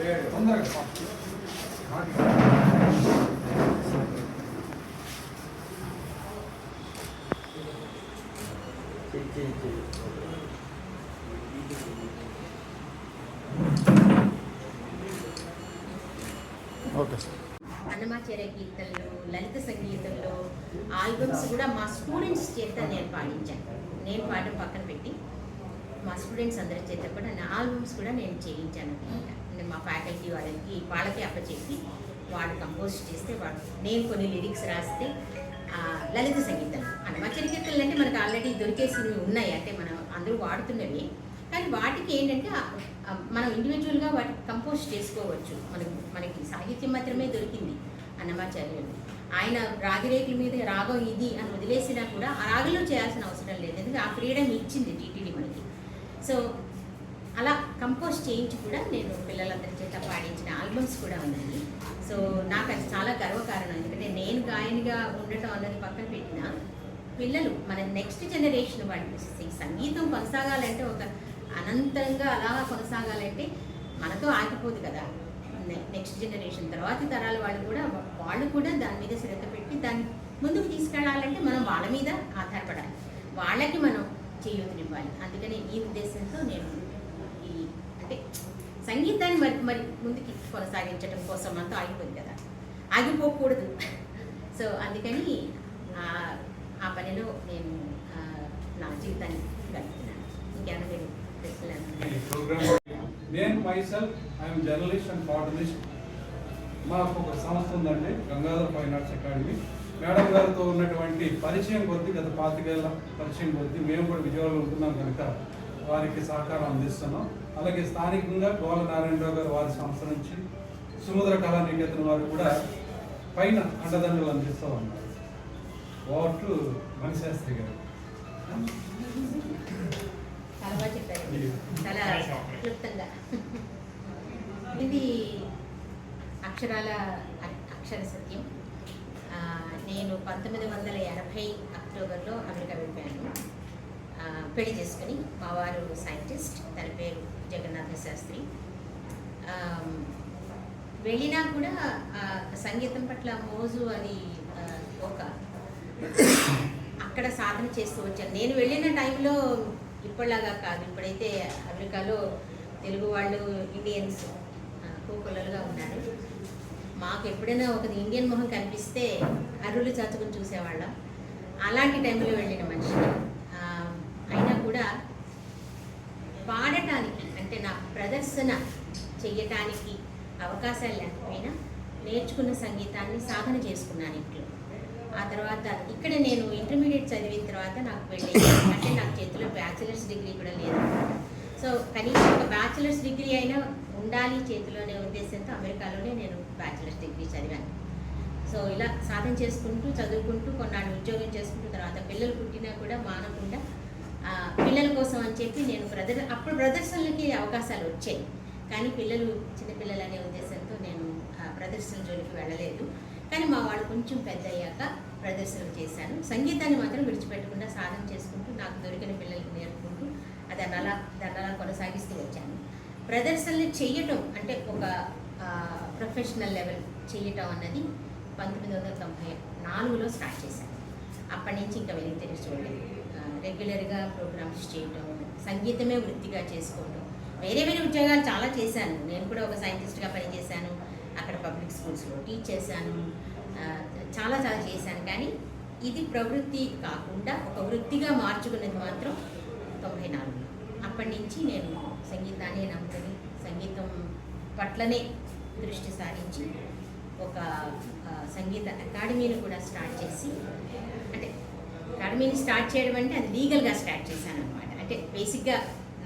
తొందరగా ఓకే అన్నమాచార్య కీర్తనలు లలిత సంగీతంలో ఆల్బమ్స్ కూడా మా స్టూడెంట్స్ చేత నేను పాడించాను నేను పాడడం పక్కన పెట్టి మా స్టూడెంట్స్ అందరి చేత కూడా నా ఆల్బమ్స్ కూడా నేను చేయించాను అనమాట. అంటే మా ఫ్యాకల్టీ వాళ్ళకి వాళ్ళకి అప్పచెప్పి వాడు కంపోజ్ చేస్తే వాడు నేను కొన్ని లిరిక్స్ రాస్తే ఆ, లలిత సంగీతం అన్నమాచార్య కీర్తనలు అంటే మనకు ఆల్రెడీ దొరికేసినవి ఉన్నాయి. అంటే మనం అందరూ వాడుతున్నవి. కానీ వాటికి ఏంటంటే మనం ఇండివిజువల్గా వాటికి కంపోజ్ చేసుకోవచ్చు. మనకు మనకి సాహిత్యం మాత్రమే దొరికింది అన్నమాచార్యులు ఆయన రాగిరేకుల మీద రాగం ఇది అని వదిలేసినా కూడా ఆ రాగంలో చేయాల్సిన అవసరం లేదు. ఎందుకంటే ఆ ఫ్రీడమ్ ఇచ్చింది టీటీడీ మనకి. సో అలా కంపోజ్ చేయించి కూడా నేను పిల్లలందరి చేత పాడించిన ఆల్బమ్స్ కూడా ఉన్నాయి. సో నాకు అది చాలా గర్వకారణం. ఎందుకంటే నేను గాయనిగా ఉండటం అన్నది పక్కన పెట్టిన పిల్లలు మన నెక్స్ట్ జనరేషన్ వాళ్ళు సంగీతం కొనసాగాలంటే ఒక అనంతంగా అలా కొనసాగాలంటే మనతో ఆగిపోదు కదా. నెక్స్ట్ జనరేషన్ తర్వాత తరాల వాళ్ళు కూడా వాళ్ళు కూడా దాని మీద శ్రద్ధ పెట్టి దాన్ని ముందుకు తీసుకెళ్ళాలంటే మనం వాళ్ళ మీద ఆధారపడాలి. వాళ్ళకి మనం చేయూతనివ్వాలి. అందుకని ఈ ఉద్దేశంతో నేను ఈ అంటే సంగీతాన్ని మరి మరి ముందుకి కొనసాగించడం కోసం అంతా ఆగిపోయింది కదా. ఆగిపోకూడదు. సో అందుకని ఆ- పనిలో నేను నా జీవితాన్ని గడుపుతున్నాను. ఇంకేమైనా మీరు ప్రశ్నలు నేను myself I'm journalist and cartoonist మాకు ఒక సంస్థ ఉందండి Gangadhar fine arts academy madam గారితో ఉన్నటువంటి పరిచయం కొద్ది గత పాతికేళ్ళ పరిచయం కొద్ది మేము కూడా విజయవాడలో ఉంటున్నాం కనుక వారికి సహకారం అందిస్తున్నాం. అలాగే స్థానికంగా గోల నారాయణరావు గారు వారి సంస్థ నుంచి సుముద్ర కళా నికేతన్ వారు కూడా పైన అండదండలు అందిస్తూ ఉన్నారు. ఓటు మణిశాస్త్రి గారు. ఇది అక్షరాల అక్షర సత్యం. నేను పంతొమ్మిది వందల ఎనభై అక్టోబర్లో అమెరికా వెళ్ళిపోయాను. ఆ, పెళ్ళి చేసుకుని మా వారు సైంటిస్ట్ తన పేరు జగన్నాథ శాస్త్రి. వెళ్ళినా కూడా సంగీతం పట్ల మోజు అది ఒక అక్కడ సాధన చేస్తూ వచ్చాను. నేను వెళ్ళిన టైంలో ఇప్పటిలాగా కాదు. ఇప్పుడైతే అమెరికాలో తెలుగు వాళ్ళు ఇండియన్స్ కోకొల్లలుగా ఉన్నారు. మాకు ఎప్పుడైనా ఒక ఇండియన్ మొహం కనిపిస్తే అరులు చాచుకుని చూసేవాళ్ళం. అలాంటి టైంలో వెళ్ళిన మనిషి కూడా పాడటానికి అంటే నా ప్రదర్శన చెయ్యటానికి అవకాశాలు లేకపోయినా నేర్చుకున్న సంగీతాన్ని సాధన చేసుకున్నాను ఇంట్లో. ఆ తర్వాత ఇక్కడ నేను ఇంటర్మీడియట్ చదివిన తర్వాత నాకు పెళ్ళి అంటే నాకు చేతిలో బ్యాచిలర్స్ డిగ్రీ కూడా లేదు. సో కనీసం ఒక బ్యాచిలర్స్ డిగ్రీ అయినా ఉండాలి చేతిలోనే ఉద్దేశంతో అమెరికాలోనే నేను బ్యాచిలర్స్ డిగ్రీ చదివాను. సో ఇలా సాధన చేసుకుంటూ చదువుకుంటూ కొన్నాళ్ళు ఉద్యోగం చేసుకుంటూ తర్వాత పిల్లలు పుట్టినా కూడా మానకుండా పిల్లల కోసం అని చెప్పి నేను ప్రదర్ అప్పుడు ప్రదర్శనలకి అవకాశాలు వచ్చాయి. కానీ పిల్లలు చిన్నపిల్లలు అనే ఉద్దేశంతో నేను ఆ ప్రదర్శన జోలికి వెళ్ళలేదు. కానీ మా వాళ్ళు కొంచెం పెద్ద అయ్యాక ప్రదర్శనలు చేశాను. సంగీతాన్ని మాత్రం విడిచిపెట్టకుండా సాధన చేసుకుంటూ నాకు దొరికిన పిల్లలకి నేర్పుకుంటూ అది అలా దాన్ని అలా కొనసాగిస్తూ వచ్చాను. ప్రదర్శనలు చేయటం అంటే ఒక ప్రొఫెషనల్ లెవెల్ చేయటం అన్నది పంతొమ్మిది వందల తొంభై నాలుగులో స్టార్ట్ చేశాను. అప్పటి నుంచి ఇంకా వెలిగి తెరిచి చూడలేదు. రెగ్యులర్గా ప్రోగ్రామ్స్ చేయటం సంగీతమే వృత్తిగా చేసుకోవటం. వేరే వేరే ఉద్యోగాలు చాలా చేశాను. నేను కూడా ఒక సైంటిస్ట్గా పనిచేశాను. అక్కడ పబ్లిక్ స్కూల్స్లో టీచ్ చేశాను. చాలా చాలా చేశాను. కానీ ఇది ప్రవృత్తి కాకుండా ఒక వృత్తిగా మార్చుకున్నది మాత్రం తొంభై నాలుగు. అప్పటి నుంచి నేను సంగీతాన్ని నమ్ముకొని సంగీతం పట్లనే దృష్టి సారించి ఒక సంగీత అకాడమీని కూడా స్టార్ట్ చేసి అంటే అకాడమీని స్టార్ట్ చేయడం అంటే అది లీగల్గా స్టార్ట్ చేశాను అనమాట అంటే బేసిక్గా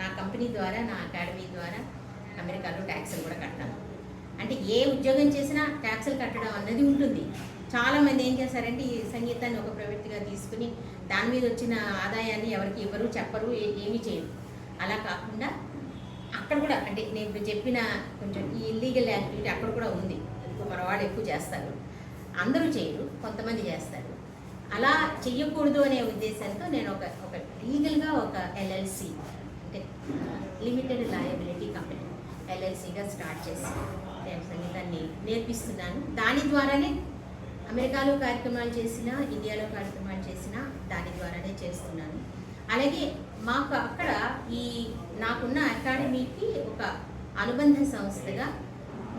నా కంపెనీ ద్వారా నా అకాడమీ ద్వారా అమెరికాలో ట్యాక్సులు కూడా కట్టాను. అంటే ఏ ఉద్యోగం చేసినా ట్యాక్సులు కట్టడం అన్నది ఉంటుంది. చాలామంది ఏం చేస్తారంటే ఈ సంగీతాన్ని ఒక ప్రవృత్తిగా తీసుకుని దాని మీద వచ్చిన ఆదాయాన్ని ఎవరికి ఇవ్వరు చెప్పరు ఏమీ చేయరు. అలా కాకుండా అక్కడ కూడా అంటే నేను చెప్పిన కొంచెం ఈ ఇల్లీగల్ యాక్టివిటీ అక్కడ కూడా ఉంది. ఎక్కువ ఎక్కువ చేస్తారు. అందరూ చేయరు కొంతమంది చేస్తారు. అలా చెయ్యకూడదు అనే ఉద్దేశంతో నేను ఒక ఒక లీగల్గా ఒక ఎల్ఎల్సి అంటే లిమిటెడ్ లయబిలిటీ కంపెనీ ఎల్ఎల్సిగా స్టార్ట్ చేసి నేను సంగీతాన్ని నేర్పిస్తున్నాను. దాని ద్వారానే అమెరికాలో కార్యక్రమాలు చేసిన ఇండియాలో కార్యక్రమాలు చేసిన దాని ద్వారానే చేస్తున్నాను. అలాగే మాకు అక్కడ ఈ నాకున్న అకాడమీకి ఒక అనుబంధ సంస్థగా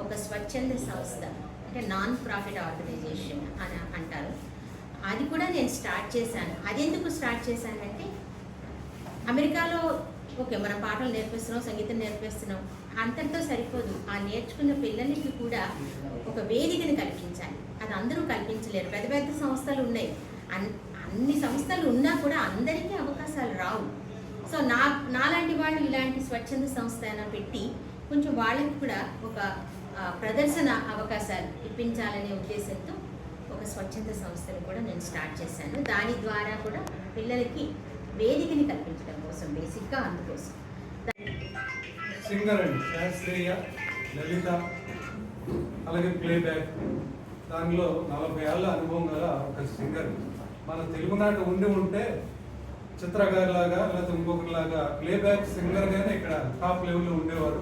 ఒక స్వచ్ఛంద సంస్థ అంటే నాన్ ప్రాఫిట్ ఆర్గనైజేషన్ అని అంటారు. అది కూడా నేను స్టార్ట్ చేశాను. అది ఎందుకు స్టార్ట్ చేశానంటే అమెరికాలో ఓకే మనం పాటలు నేర్పిస్తున్నాం సంగీతం నేర్పిస్తున్నాం అంతటితో సరిపోదు. ఆ నేర్చుకున్న పిల్లలకి కూడా ఒక వేదికని కల్పించాలి. అది అందరూ కల్పించలేరు. పెద్ద పెద్ద సంస్థలు ఉన్నాయి. అన్ అన్ని సంస్థలు ఉన్నా కూడా అందరికీ అవకాశాలు రావు. సో నా నాలాంటి వాళ్ళు ఇలాంటి స్వచ్ఛంద సంస్థ అయినా పెట్టి కొంచెం వాళ్ళకి కూడా ఒక ప్రదర్శన అవకాశాలు ఇప్పించాలనే ఉద్దేశంతో ఒక స్వచ్ఛంద సంస్థను కూడా నేను స్టార్ట్ చేశాను. దాని ద్వారా కూడా పిల్లలకి వేదికని కల్పించడం కోసం బేసిక్గా అందుకోసం. సింగర్ అండి శాస్త్రీయ లలిత అలాగే ప్లేబ్యాక్. దానిలో నలభై ఏళ్ళ అనుభవం గల ఒక సింగర్. మన తెలుగునాట ఉండి ఉంటే చిత్రగారిలాగా లేకపోతే ఇంకొకరిలాగా ప్లేబ్యాక్ సింగర్గానే ఇక్కడ టాప్ లెవెల్లో ఉండేవారు.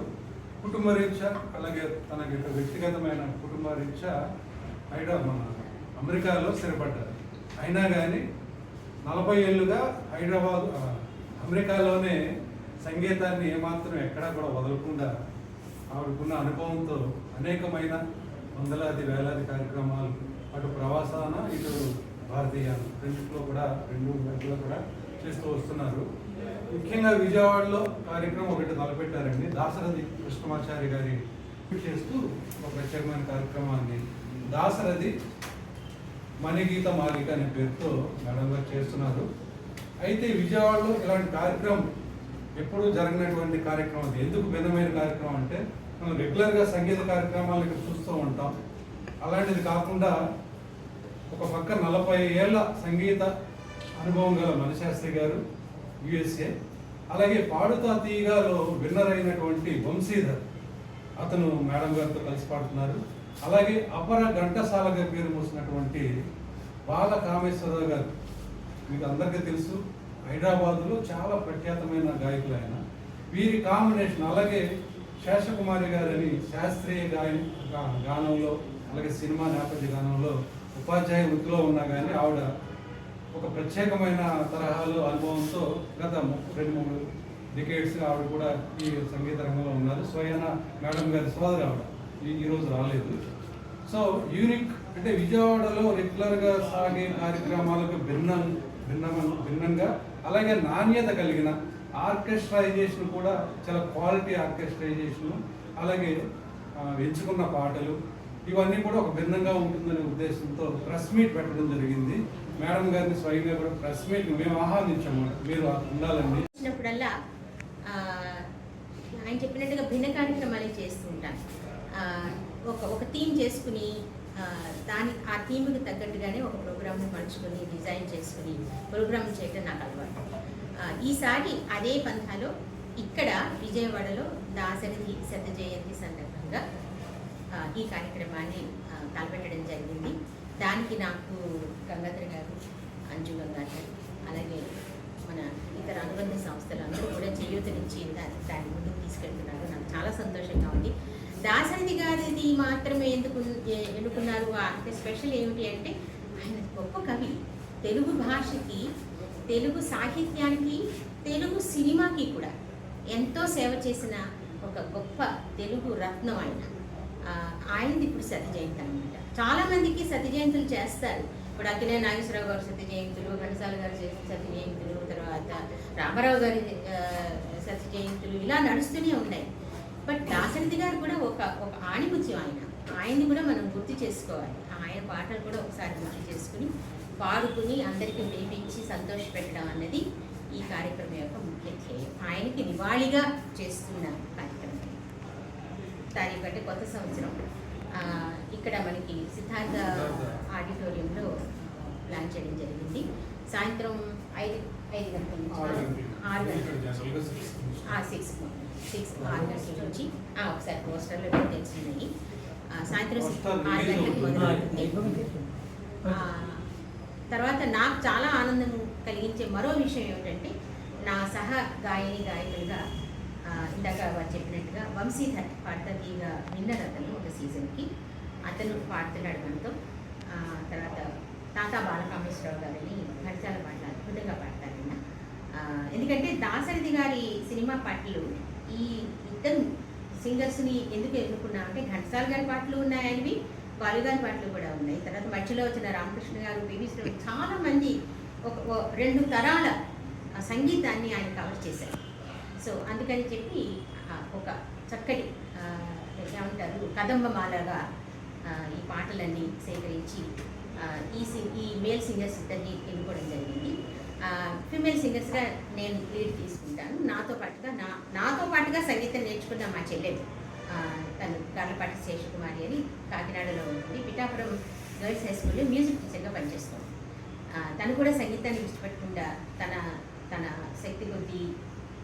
కుటుంబ రీత్యా అలాగే తనకి వ్యక్తిగతమైన కుటుంబ రీత్యా ఐడా మన అమెరికాలో స్థిరపడ్డారు. అయినా కానీ నలభై ఏళ్ళుగా హైదరాబాద్ అమెరికాలోనే సంగీతాన్ని ఏమాత్రం ఎక్కడా కూడా వదలకుండా ఆవిడకున్న అనుభవంతో అనేకమైన వందలాది వేలాది కార్యక్రమాలు అటు ప్రవాసాన ఇటు భారతీయ రెండింటిలో కూడా రెండు వైపులో కూడా చేస్తూ వస్తున్నారు. ముఖ్యంగా విజయవాడలో కార్యక్రమం ఒకటి తలపెట్టారండి. దాసరథి కృష్ణమాచారి గారి చేస్తూ ఒక ప్రత్యేకమైన కార్యక్రమాన్ని. దాసరథి మణిగీత మాలిక అనే పేరుతో మేడం గారు చేస్తున్నారు. అయితే విజయవాడలో ఇలాంటి కార్యక్రమం ఎప్పుడూ జరిగినటువంటి కార్యక్రమం అది. ఎందుకు భిన్నమైన కార్యక్రమం అంటే మనం రెగ్యులర్గా సంగీత కార్యక్రమాలు ఇక్కడ చూస్తూ ఉంటాం. అలాంటిది కాకుండా ఒక పక్క నలభై ఏళ్ళ సంగీత అనుభవం గల మనశాస్త్రి గారు యుఎస్ఏ. అలాగే పాడుతా తీయగాలో విన్నర్ అయినటువంటి వంశీధర్ అతను మేడం గారితో కలిసి పాడుతున్నారు. అలాగే అపర ఘంటసాలగా పేరు మోసినటువంటి బాల కామేశ్వరరావు గారు. మీకు అందరికీ తెలుసు హైదరాబాదులో చాలా ప్రఖ్యాతమైన గాయకులు ఆయన. వీరి కాంబినేషన్ అలాగే శేషకుమారి గారని శాస్త్రీయ గాయ గానంలో అలాగే సినిమా నేపథ్య గానంలో ఉపాధ్యాయ వృత్తిలో ఉన్నా కానీ ఆవిడ ఒక ప్రత్యేకమైన తరహాలో అనుభవంతో గత రెండు మూడు డికేట్స్ ఆవిడ కూడా ఈ సంగీత రంగంలో ఉన్నారు. స్వయాన మేడం గారి సోదరు ఆవిడ. ఈరోజు రాలేదు. సో యూనిక్ అంటే విజయవాడలో రెగ్యులర్గా సాగే కార్యక్రమాలకు భిన్నం భిన్నం భిన్నంగా అలాగే నాణ్యత కలిగిన ఆర్కెస్ట్రైజేషన్ కూడా చాలా క్వాలిటీ ఆర్కెస్ట్రైజేషన్ అలాగే ఎంచుకున్న పాటలు ఇవన్నీ కూడా ఒక భిన్నంగా ఉంటుందనే ఉద్దేశంతో ప్రెస్ మీట్ పెట్టడం జరిగింది. మేడం గారిని స్వయంగా కూడా ప్రెస్ మీట్ మేము ఆహ్వానించాము. మీరు ఉండాలండి. వచ్చినప్పుడల్లా ఆయన చెప్పినట్టుగా భిన్న కార్యక్రమాలు చేస్తూ ఒక ఒక థీమ్ చేసుకుని దాని ఆ థీమ్కి తగ్గట్టుగానే ఒక ప్రోగ్రామ్ని పంచుకొని డిజైన్ చేసుకుని ప్రోగ్రామ్ చేయడం నాకు అలవాటు. ఈసారి అదే పంథాలో ఇక్కడ విజయవాడలో దాసరిది శత జయంతి సందర్భంగా ఈ కార్యక్రమాన్ని తలపెట్టడం జరిగింది. దానికి నాకు గంగాధర్ గారు అంజు గంగాధర్ అలాగే మన ఇతర అనుబంధ సంస్థలు అందరూ కూడా చేయూత నుంచి దాన్ని ముందుకు తీసుకెళ్తున్నారు. నాకు చాలా సంతోషంగా ఉంది. దాసరిది గారిది మాత్రమే ఎందుకు ఎన్నుకున్నారు? అంటే స్పెషల్ ఏమిటి అంటే ఆయన గొప్ప కవి. తెలుగు భాషకి తెలుగు సాహిత్యానికి తెలుగు సినిమాకి కూడా ఎంతో సేవ చేసిన ఒక గొప్ప తెలుగు రత్నం ఆయన. ఆయనది ఇప్పుడు సతి జయంతి అనమాట చాలామందికి సతి జయంతులు చేస్తారు. ఇప్పుడు అఖిలే నాగేశ్వరరావు గారు సతి జయంతులు ఘనసాల గారు చేసిన సతి జయంతులు తర్వాత రామారావు గారి ఆ, సతి జయంతులు ఇలా నడుస్తూనే ఉన్నాయి. బట్ దాసరథి గారు కూడా ఒక ఒక ఆణిముత్యం ఆయన. ఆయన్ని కూడా మనం గుర్తు చేసుకోవాలి. ఆయన పాటలు కూడా ఒకసారి గుర్తు చేసుకుని పాడుకుని అందరికీ వినిపించి సంతోషపెట్టడం అన్నది ఈ కార్యక్రమం యొక్క ముఖ్య ధ్యేయం. ఆయనకి నివాళిగా చేస్తున్న కార్యక్రమం. తారీఖు అంటే కొత్త సంవత్సరం. ఇక్కడ మనకి సిద్ధార్థ ఆడిటోరియంలో ప్లాన్ చేయడం జరిగింది. సాయంత్రం ఐదు ఐదు గంటల నుంచి ఆరు గంటల సిక్స్ సిక్స్ ఆరు గంటల నుంచి ఒకసారి పోస్టర్లో తెలిసినాయి ఆ, సాయంత్రం ఆరు గంటలకు. మొదలవుతుంది తర్వాత నాకు చాలా ఆనందం కలిగించే మరో విషయం ఏమిటంటే నా సహ గాయని గాయకులుగా ఇందాక వారు చెప్పినట్టుగా వంశీధర్ పాడతీగా విన్నర్ అతను ఒక సీజన్కి. అతను పాడుతున్నాడు మనతో. తర్వాత తాతా బాలకామేశ్వరరావు గారిని ఘంటాల పాటలు అద్భుతంగా పాడతారు ఎందుకంటే దాసరథి గారి సినిమా పాటలు ఈ ఇద్దరు సింగర్స్ని ఎందుకు ఎన్నుకున్నా అంటే ఘంటసాల గారి పాటలు ఉన్నాయి అనేవి బాలు గారి పాటలు కూడా ఉన్నాయి. తర్వాత మధ్యలో వచ్చిన రామకృష్ణ గారు పివి చాలా మంది ఒక రెండు తరాల సంగీతాన్ని ఆయన కవర్ చేశారు. సో అందుకని చెప్పి ఒక చక్కటి ఏమంటారు కదంబమాలగా ఈ పాటలన్నీ సేకరించి ఈ సి- ఈ మేల్ సింగర్స్ ఇద్దరిని ఎన్నుకోవడం జరిగింది. ఫీమేల్ సింగర్స్గా నేను లీడ్ తీసుకుంటాను. నాతో పాటుగా నా నాతో పాటుగా సంగీతం నేర్చుకున్న మా చెల్లెలు తను గార్లపాటి శేషకుమారి అని కాకినాడలో ఉంటుంది. పిఠాపురం గర్ల్స్ హై స్కూల్లో మ్యూజిక్ టీచర్గా పనిచేస్తుంది. తను కూడా సంగీతాన్ని విడిచిపెట్టకుండా తన తన శక్తి కొద్దీ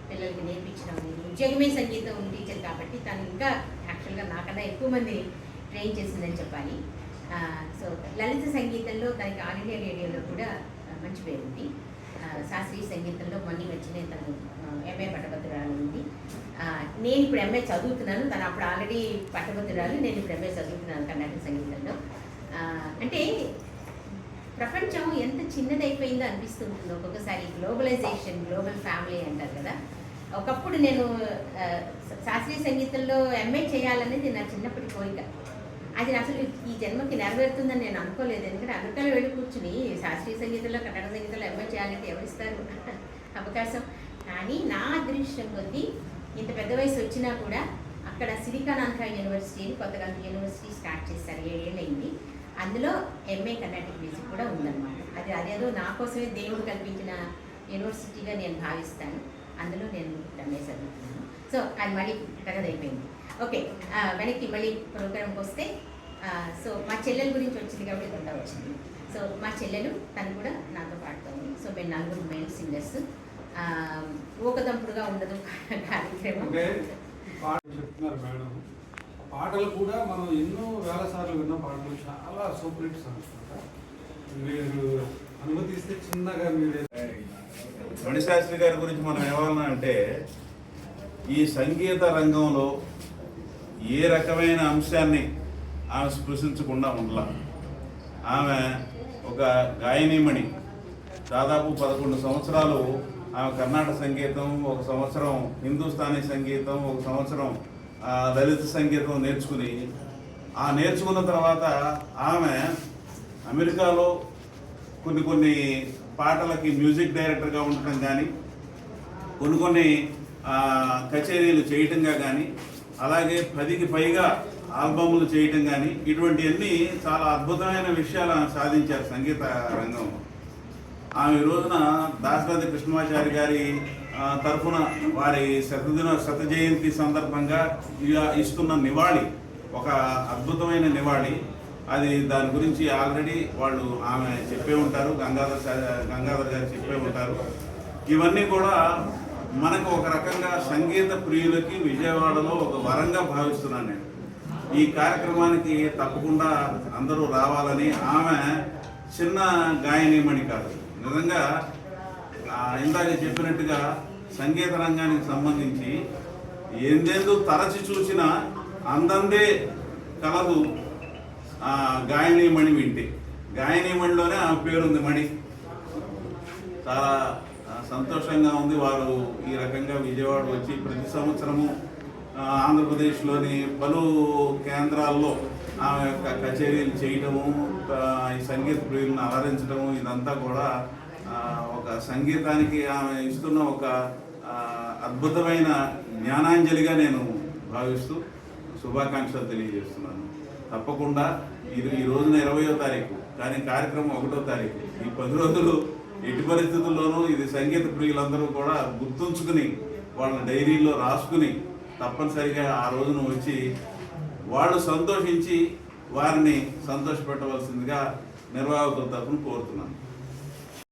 పిల్లలకి నేర్పించడం అనేది ఉద్యోగమే సంగీతం టీచర్ కాబట్టి తను ఇంకా యాక్చువల్గా నాకన్నా ఎక్కువ మంది ట్రైన్ చేసిందని చెప్పాలి. సో లలిత సంగీతంలో తనకి ఆల్ ఇండియా రేడియోలో కూడా మంచి పేరు ఉంది శాస్త్రీయ సంగీతంలో మొన్న వచ్చిన తను ఎంఏ పట్టభద్రురాలు ఉంది. నేను ఇప్పుడు ఎంఏ చదువుతున్నాను. తను అప్పుడు ఆల్రెడీ పట్టభద్రురాలు. నేను ఇప్పుడు ఎంఏ చదువుతున్నాను కర్ణాటక సంగీతంలో. అంటే ప్రపంచం ఎంత చిన్నదైపోయిందో అనిపిస్తుంటుంది. ఒక్కొక్కసారి గ్లోబలైజేషన్ గ్లోబల్ ఫ్యామిలీ అంటారు కదా. ఒకప్పుడు నేను శాస్త్రీయ సంగీతంలో ఎంఏ చేయాలనేది నా చిన్నప్పటి కోరిక. అది అసలు ఈ జన్మకి నెరవేరుతుందని నేను అనుకోలేదు. ఎందుకంటే అమెరికాలో వెళ్ళి కూర్చుని శాస్త్రీయ సంగీతంలో కన్నడ సంగీతంలో ఎంఏ చేయాలంటే ఎవరిస్తారు? అవకాశం. కానీ నా అదృష్టం కొద్దీ ఇంత పెద్ద వయసు వచ్చినా కూడా అక్కడ సిలికానాంధ్ర యూనివర్సిటీ అని కొత్తగా యూనివర్సిటీ స్టార్ట్ చేశారు. ఏడేళ్ళు అయింది అందులో ఎంఏ కర్ణాటిక్ మ్యూజిక్ కూడా ఉందన్నమాట. అది అదేదో నా కోసమే దేవుడు కల్పించిన యూనివర్సిటీగా నేను భావిస్తాను. అందులో నేను ఎంఏ చదువుతున్నాను. సో అది మళ్ళీ అయిపోయింది. ఓకే వెనక్కి మళ్ళీ ప్రోగ్రామ్కి వస్తే సో మా చెల్లెల గురించి వచ్చింది కాబట్టి కొంత వచ్చింది. సో మా చెల్లెలు తను కూడా నాతో పాడుతోంది సో మేము నలుగురు మేల్ సింగర్స్. ఊకదంపుడుగా ఉండదు కార్యక్రమం. అంటే పాటలు చెప్తున్నారు మేడం. పాటలు కూడా మనం ఎన్నో వేల సార్లు విన్న పాటలు. చాలా సూపర్ హిట్ సాంగ్స్. మీరు అనుమతిస్తే చిన్నగా మీరు మణిశాస్త్రి గారి గురించి మనం ఏమన్నా అంటే ఈ సంగీత రంగంలో ఏ రకమైన అంశాన్ని ఆమె స్పృశించకుండా ఉండలా. ఆమె ఒక గాయనీమణి. దాదాపు పదకొండు సంవత్సరాలు ఆమె కర్ణాటక సంగీతం ఒక సంవత్సరం హిందుస్థానీ సంగీతం ఒక సంవత్సరం ఆ, లలిత సంగీతం నేర్చుకుని ఆ నేర్చుకున్న తర్వాత ఆమె అమెరికాలో కొన్ని కొన్ని పాటలకి మ్యూజిక్ డైరెక్టర్గా ఉండటం కానీ కొన్ని కొన్ని కచేరీలు చేయటంగా కానీ అలాగే పదికి పైగా ఆల్బమ్లు చేయటం కానీ ఇటువంటివన్నీ చాలా అద్భుతమైన విషయాలు ఆమె సాధించారు సంగీత రంగంలో. ఆమె రోజున దాశరథి కృష్ణమాచారి గారి తరఫున వారి శతదిన శత జయంతి సందర్భంగా ఇస్తున్న నివాళి ఒక అద్భుతమైన నివాళి. అది దాని గురించి ఆల్రెడీ వాళ్ళు ఆమె చెప్పే ఉంటారు గంగాధర్ గంగాధర్ గారు చెప్పే ఉంటారు. ఇవన్నీ కూడా మనకు ఒక రకంగా సంగీత ప్రియులకి విజయవాడలో ఒక వరంగా భావిస్తున్నాను నేను. ఈ కార్యక్రమానికి తప్పకుండా అందరూ రావాలని ఆమె చిన్న గాయనీమణి కాదు. నిజంగా ఆ, ఇందాక చెప్పినట్టుగా సంగీత రంగానికి సంబంధించి ఎందెందు తరచి చూసినా అందందే కలదు ఆ, గాయనీమణి వింటే. గాయనీమణిలోనే ఆమె పేరుంది మణి. చాలా సంతోషంగా ఉంది. వారు ఈ రకంగా విజయవాడ వచ్చి ప్రతి సంవత్సరము ఆంధ్రప్రదేశ్లోని పలు కేంద్రాల్లో ఆమె యొక్క కచేరీలు చేయటము ఈ సంగీత ప్రియులను అలరించడము ఇదంతా కూడా ఒక సంగీతానికి ఆమె ఇస్తున్న ఒక అద్భుతమైన జ్ఞానాంజలిగా నేను భావిస్తూ శుభాకాంక్షలు తెలియజేస్తున్నాను. తప్పకుండా ఇది ఈ రోజున ఇరవయో తారీఖు కానీ కార్యక్రమం ఒకటో తారీఖు. ఈ పది రోజులు ఎట్టి పరిస్థితుల్లోనూ ఇది సంగీత ప్రియులందరూ కూడా గుర్తుంచుకుని వాళ్ళ డైరీలో రాసుకుని తప్పనిసరిగా ఆ రోజున వచ్చి వాళ్ళు సంతోషించి వారిని సంతోషపెట్టవలసిందిగా నిర్వాహకుల తరఫున కోరుతున్నాను.